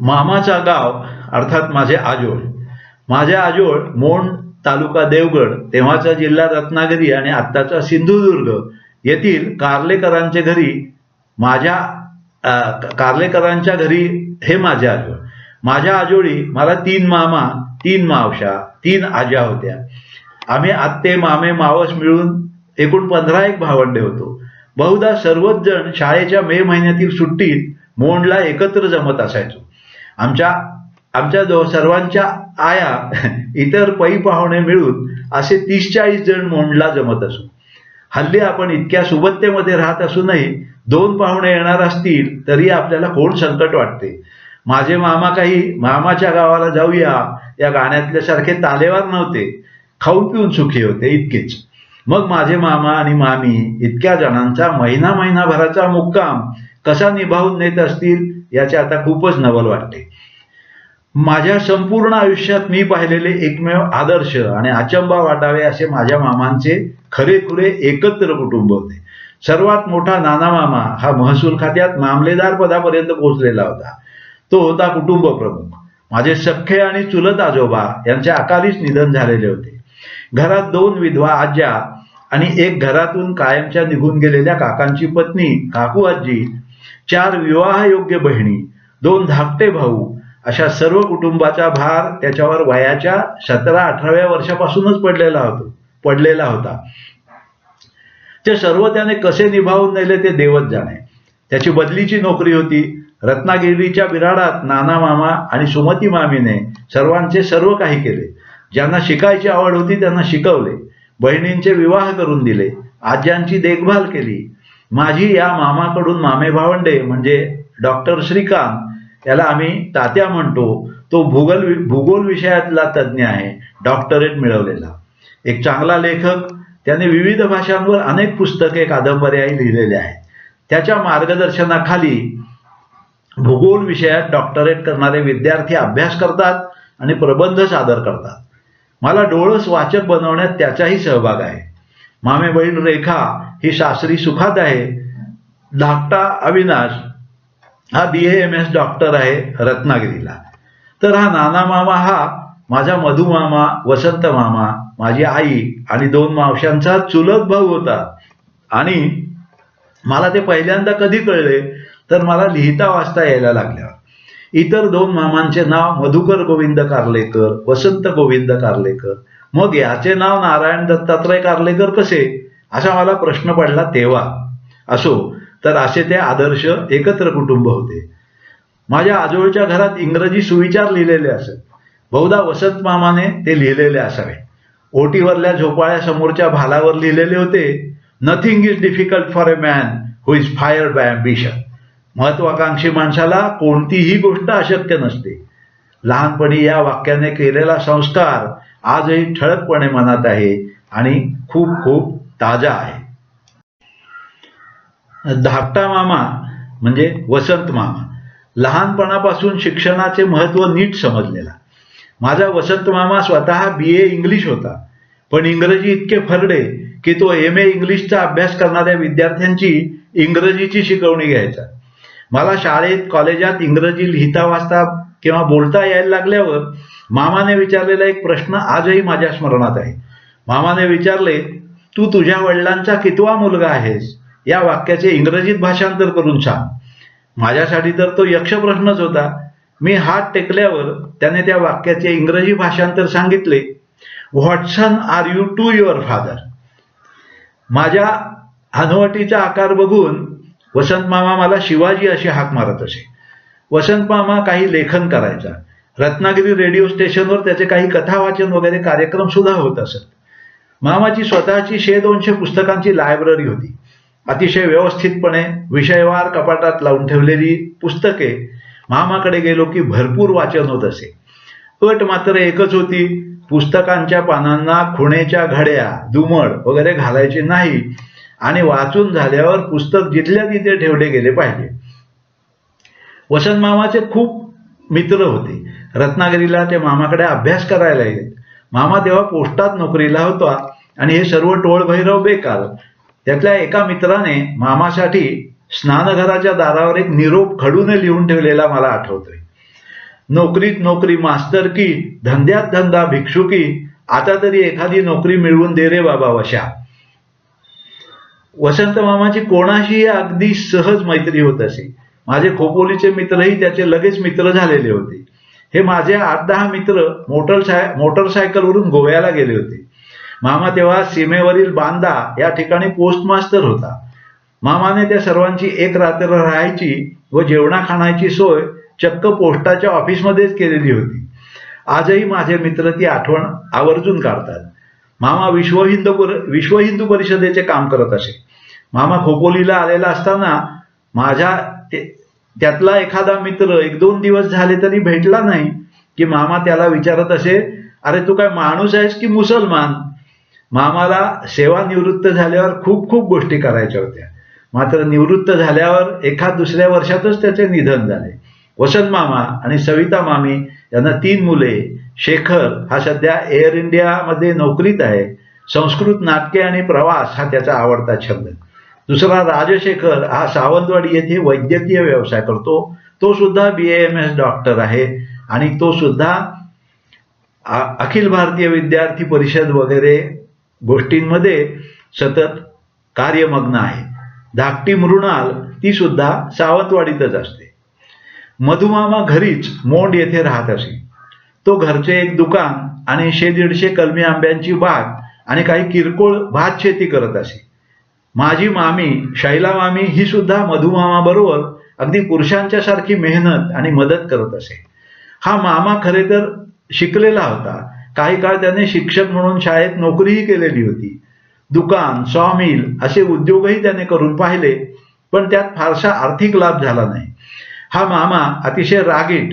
मामाचा गाव अर्थात माझे आजोळ. माझे आजोळ मोंड तालुका देवगड तेव्हाचा जिल्हा रत्नागिरी आणि आत्ताचा सिंधुदुर्ग. येथील कार्लेकरांचे घरी माझ्या कार्लेकरांच्या घरी हे माझे आजोळ. माझ्या आजोळी मला तीन मामा तीन मावशा तीन आज्या होत्या. आम्ही आत्ते मामे मावस मिळून एकूण पंधरा एक भावंडे होतो. बहुधा सर्वच जण शाळेच्या मे महिन्यातील सुट्टीत मोंडला एकत्र जमत असायचो. आमच्या आमच्या जवळ सर्वांच्या आया इतर पै पाहुणे मिळून असे तीस चाळीस जण मोंडला जमत असू. हल्ली आपण इतक्या सुबत्तेमध्ये राहत असूनही दोन पाहुणे येणार असतील तरी आपल्याला कोण संकट वाटते. माझे मामा काही मामाच्या गावाला जाऊया या गाण्यातल्या सारखे तालेवार नव्हते. खाऊन पिऊन सुखी होते इतकेच. मग माझे मामा आणि मामी इतक्या जणांचा महिना महिनाभराचा मुक्काम कसा निभावून नेत असतील याचे आता खूपच नवल वाटते. माझ्या संपूर्ण आयुष्यात मी पाहिलेले एकमेव आदर्श आणि अचंबा वाटावे असे माझ्या मामांचे खरेखुरे एकत्र कुटुंब होते. सर्वात मोठा नाना मामा हा महसूल खात्यात मामलेदार पदापर्यंत पोहोचलेला होता. तो होता कुटुंब प्रमुख. माझे सख्खे आणि चुलत आजोबा यांचे अकालीच निधन झालेले होते. घरात दोन विधवा आज्या आणि एक घरातून कायमच्या निघून गेलेल्या काकांची पत्नी काकू आजी चार विवाहयोग्य बहिणी दोन धाकटे भाऊ अशा सर्व कुटुंबाचा भार त्याच्यावर वयाच्या सतरा अठराव्या वर्षापासूनच पडलेला होतो पडलेला होता. ते सर्व त्याने कसे निभावून नेले ते देवच जाणे. त्याची बदलीची नोकरी होती. रत्नागिरीच्या बिराडात नाना मामा आणि सुमती मामीने सर्वांचे सर्व काही केले. ज्यांना शिकायची आवड होती त्यांना शिकवले. बहिणींचे विवाह करून दिले. आज्यांची देखभाल केली. माझी या मामाकडून मामे भावंडे म्हणजे डॉक्टर श्रीकांत याला आम्ही तात्या म्हणतो. तो भूगोल भूगोल विषयातला तज्ज्ञ आहे डॉक्टरेट मिळवलेला. एक चांगला लेखक त्याने विविध भाषांवर अनेक पुस्तके कादंबऱ्याही लिहिलेल्या आहेत. त्याच्या मार्गदर्शनाखाली भूगोल विषयात डॉक्टरेट करणारे विद्यार्थी अभ्यास करतात आणि प्रबंध सादर करतात. मला डोळस वाचक बनवण्यात त्याचाही सहभाग आहे. मामे बहीण रेखा ही सासरी सुखात आहे. धाकटा अविनाश हा बी एम एस डॉक्टर आहे रत्नागिरीला. तर हा नाना मामा हा माझा मधुमामा वसंत मामा माझी आई आणि दोन मावशांचा चुलत भाऊ होता. आणि मला ते पहिल्यांदा कधी कळले तर मला लिहिता वाचता यायला लागल्या. इतर दोन मामांचे नाव मधुकर गोविंद कार्लेकर वसंत गोविंद कार्लेकर. मग याचे नाव नारायण दत्तात्रय कार्लेकर कसे? असा मला प्रश्न पडला तेव्हा. असो तर असे ते आदर्श एकत्र कुटुंब होते. माझ्या आजोळच्या घरात इंग्रजी सुविचार लिहिलेले असत बहुधा वसंत मामाने ते लिहिलेले असावे. ओटीवरल्या झोपाळ्या समोरच्या भालावर लिहिलेले होते nothing is difficult for a man who is fire by ambition महत्वाकांक्षी माणसाला कोणतीही गोष्ट अशक्य नसते. लहानपणी या वाक्याने केलेला संस्कार आजही ठळकपणे मनात आहे आणि खूप खूप ताजा आहे. धाकटा मामा म्हणजे वसंत मामा. लहानपणापासून शिक्षणाचे महत्त्व नीट समजलेला. माझा वसंत मामा स्वतः बी ए इंग्लिश होता. पण इंग्रजी इतके फरडे की तो एम ए इंग्लिशचा अभ्यास करणाऱ्या विद्यार्थ्यांची इंग्रजीची शिकवणी घ्यायचा. मला शाळेत कॉलेजात इंग्रजी लिहिता वाचता किंवा बोलता यायला लागल्यावर मामाने विचारलेला एक प्रश्न आजही माझ्या स्मरणात आहे. मामाने विचारले तू तुझ्या वडिलांचा कितवा मुलगा आहेस? या वाक्याचे इंग्रजीत भाषांतर करून सांग. माझ्यासाठी तर तो यक्ष प्रश्नच होता. मी हात टेकल्यावर त्याने त्या वाक्याचे इंग्रजी भाषांतर सांगितले. What son are you to your father? माझ्या हनुवटीचा आकार बघून वसंत मामा मला शिवाजी अशी हाक मारत असे. वसंत मामा काही लेखन करायचा. रत्नागिरी रेडिओ स्टेशनवर त्याचे काही कथा वाचन वगैरे कार्यक्रम सुद्धा होत असत. मामाची स्वतःची शे दोनशे पुस्तकांची लायब्ररी होती. अतिशय व्यवस्थितपणे विषयवार कपाटात लावून ठेवलेली पुस्तके मामाकडे गेलो की भरपूर वाचन होत असे. अट मात्र एकच होती पुस्तकांच्या पानांना खुणेच्या घड्या दुमड वगैरे घालायचे नाही आणि वाचून झाल्यावर पुस्तक जिथल्या तिथे ठेवले गेले पाहिजे. वसंत मामाचे खूप मित्र होते. रत्नागिरीला ते मामाकडे अभ्यास करायला येत मामा तेव्हा पोस्टात नोकरीला होता. आणि हे सर्व टोळभैरव बेकार. त्यातल्या एका मित्राने मामासाठी स्नानघराच्या दारावर एक निरोप खडून लिहून ठेवलेला मला आठवतोय. नोकरीत नोकरी मास्तरकी धंद्यात धंदा भिक्षुकी आता तरी एखादी नोकरी मिळवून दे रे बाबा वशा. वसंत मामाची कोणाशीही अगदी सहज मैत्री होत असे. माझे खोपोलीचे मित्रही त्याचे लगेच मित्र झालेले होते. हे माझे आठ दहा मित्र मोटरसाय मोटरसायकलवरून गोव्याला गेले होते. मामा तेव्हा सीमेवरील बांदा या ठिकाणी पोस्टमास्टर होता. मामाने त्या सर्वांची एक रात्र राहायची व जेवणा खाण्याची सोय चक्क पोस्टाच्या ऑफिसमध्येच केलेली होती. आजही माझे मित्र ती आठवण आवर्जून काढतात. मामा विश्व हिंदू विश्व हिंदू परिषदेचे काम करत असे. मामा खोपोलीला आलेला असताना माझ्या ते- त्यातला एखादा मित्र एक दोन दिवस झाले तरी भेटला नाही की मामा त्याला विचारत असे अरे तू काय माणूस आहेस की मुसलमान? मामाला सेवानिवृत्त झाल्यावर खूप खूप गोष्टी करायच्या होत्या. मात्र निवृत्त झाल्यावर एका दुसऱ्या वर्षातच त्याचे निधन झाले. वसंत मामा आणि सविता मामी यांना तीन मुले शेखर हा सध्या एअर इंडियामध्ये नोकरीत आहे. संस्कृत नाटके आणि प्रवास हा त्याचा आवडता छंद. दुसरा राजशेखर हा सावंतवाडी येथे वैद्यकीय व्यवसाय करतो. तो सुद्धा बी एम एस डॉक्टर आहे आणि तो सुद्धा अखिल भारतीय विद्यार्थी परिषद वगैरे गोष्टींमध्ये सतत कार्यमग्न आहे. धाकटी मृणाल ती सुद्धा सावंतवाडीतच असते. मधुमामा घरीच मोंड येथे राहत असे. तो घरचे एक दुकान आणि शे दीडशे कलमी आंब्यांची बाग आणि काही किरकोळ भात शेती करत असे. माझी मामी शैला मामी ही सुद्धा मधुमामा बरोबर अगदी पुरुषांच्या सारखी मेहनत आणि मदत करत असे. हा मामा खरे तर शिकलेला होता. काही काळ त्याने शिक्षक म्हणून शाळेत नोकरीही केलेली होती. दुकान सॉमिल असे उद्योगही त्याने करून पाहिले पण त्यात फारसा आर्थिक लाभ झाला नाही. हा मामा अतिशय रागीट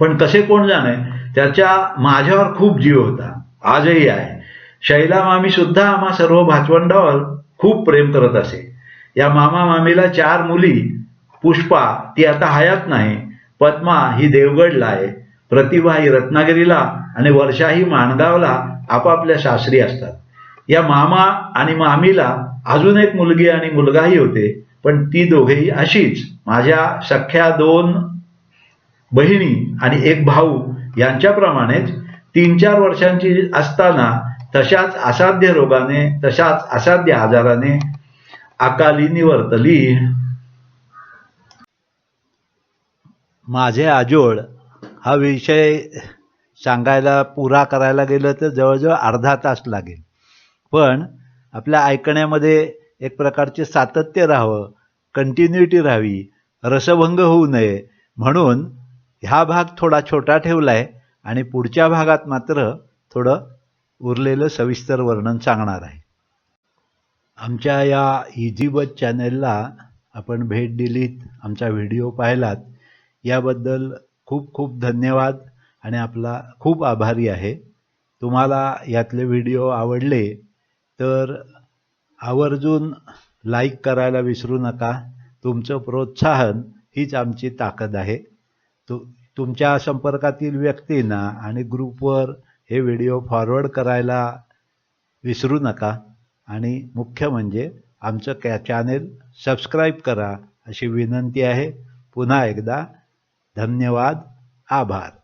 पण कसे कोण जाणे त्याच्या माझ्यावर खूप जीव होता. आजही आहे. शैला मामी सुद्धा आम्हा सर्व भातवंडावर खूप प्रेम करत असे. या मामा मामीला चार मुली पुष्पा ती आता हयात नाही पद्मा ही देवगडला आहे. प्रतिभा ही रत्नागिरीला आणि वर्षा ही माणगावला आपापल्या सासरी असतात. या मामा आणि मामीला अजून एक मुलगी आणि मुलगाही होते पण ती दोघेही अशीच माझ्या सख्या दोन बहिणी आणि एक भाऊ यांच्याप्रमाणेच तीन चार वर्षांची असताना तशाच असाध्य रोगाने तशाच असाध्य आजाराने अकाली निवर्तली. माझे आजोळ हा विषय सांगायला पुरा करायला गेलं तर जवळजवळ अर्धा तास लागेल. पण आपल्या ऐकण्यामध्ये एक प्रकारचे सातत्य राहावं कंटिन्युटी राहावी रसभंग होऊ नये. म्हणून हा भाग थोडा छोटा ठेवला आहे आणि पुढच्या भागात मात्र थोडं उरलेलं सविस्तर वर्णन सांगणार आहे. आमच्या या इझी चॅनेलला आपण भेट दिलीत आमचा व्हिडिओ पाहिलात. याबद्दल खूप खूप धन्यवाद आणि आपला खूप आभारी आहे. तुम्हाला यातले व्हिडिओ आवडले तर आवर्जून लाईक करायला विसरू नका. तुमचं प्रोत्साहन हीच आमची ताकद आहे. तु तुमच्या संपर्कातील व्यक्तींना आणि ग्रुपवर हे व्हिडिओ फॉरवर्ड करायला विसरू नका. आणि मुख्य म्हणजे आमचं कॅ चॅनेल सबस्क्राईब करा अशी विनंती आहे. पुन्हा एकदा धन्यवाद आभार.